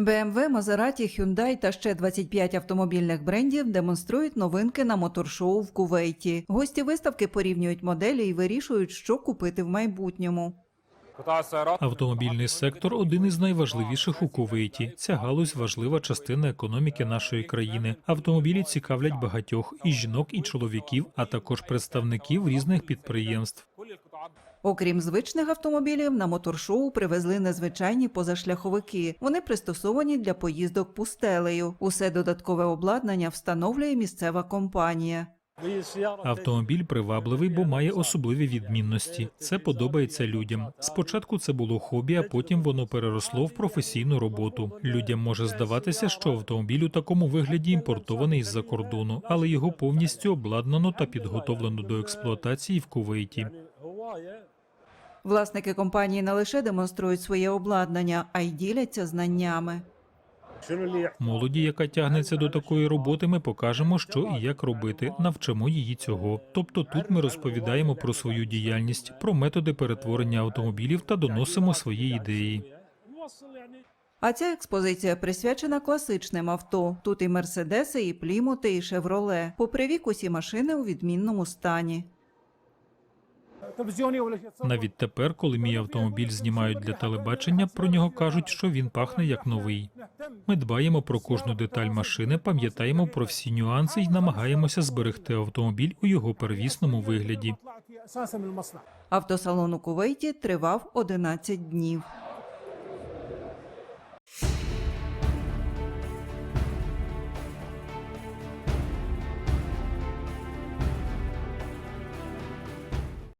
BMW, Maserati, Hyundai та ще 25 автомобільних брендів демонструють новинки на моторшоу в Кувейті. Гості виставки порівнюють моделі і вирішують, що купити в майбутньому. Автомобільний сектор один із найважливіших у Кувейті. Ця галузь важлива частина економіки нашої країни. Автомобілі цікавлять багатьох і жінок, і чоловіків, а також представників різних підприємств. Окрім звичних автомобілів, на моторшоу привезли незвичайні позашляховики. Вони пристосовані для поїздок пустелею. Усе додаткове обладнання встановлює місцева компанія. Автомобіль привабливий, бо має особливі відмінності. Це подобається людям. Спочатку це було хобі, а потім воно переросло в професійну роботу. Людям може здаватися, що автомобіль у такому вигляді імпортований з-за кордону, але його повністю обладнано та підготовлено до експлуатації в Кувейті. Власники компанії не лише демонструють своє обладнання, а й діляться знаннями. Молоді, яка тягнеться до такої роботи, ми покажемо, що і як робити, навчимо її цього. Тобто тут ми розповідаємо про свою діяльність, про методи перетворення автомобілів та доносимо свої ідеї. А ця експозиція присвячена класичним авто. Тут і мерседеси, і плімути, і шевроле. Попри вік усі машини у відмінному стані. Навіть тепер, коли мій автомобіль знімають для телебачення, про нього кажуть, що він пахне як новий. Ми дбаємо про кожну деталь машини, пам'ятаємо про всі нюанси і намагаємося зберегти автомобіль у його первісному вигляді. Автосалон у Кувейті тривав 11 днів.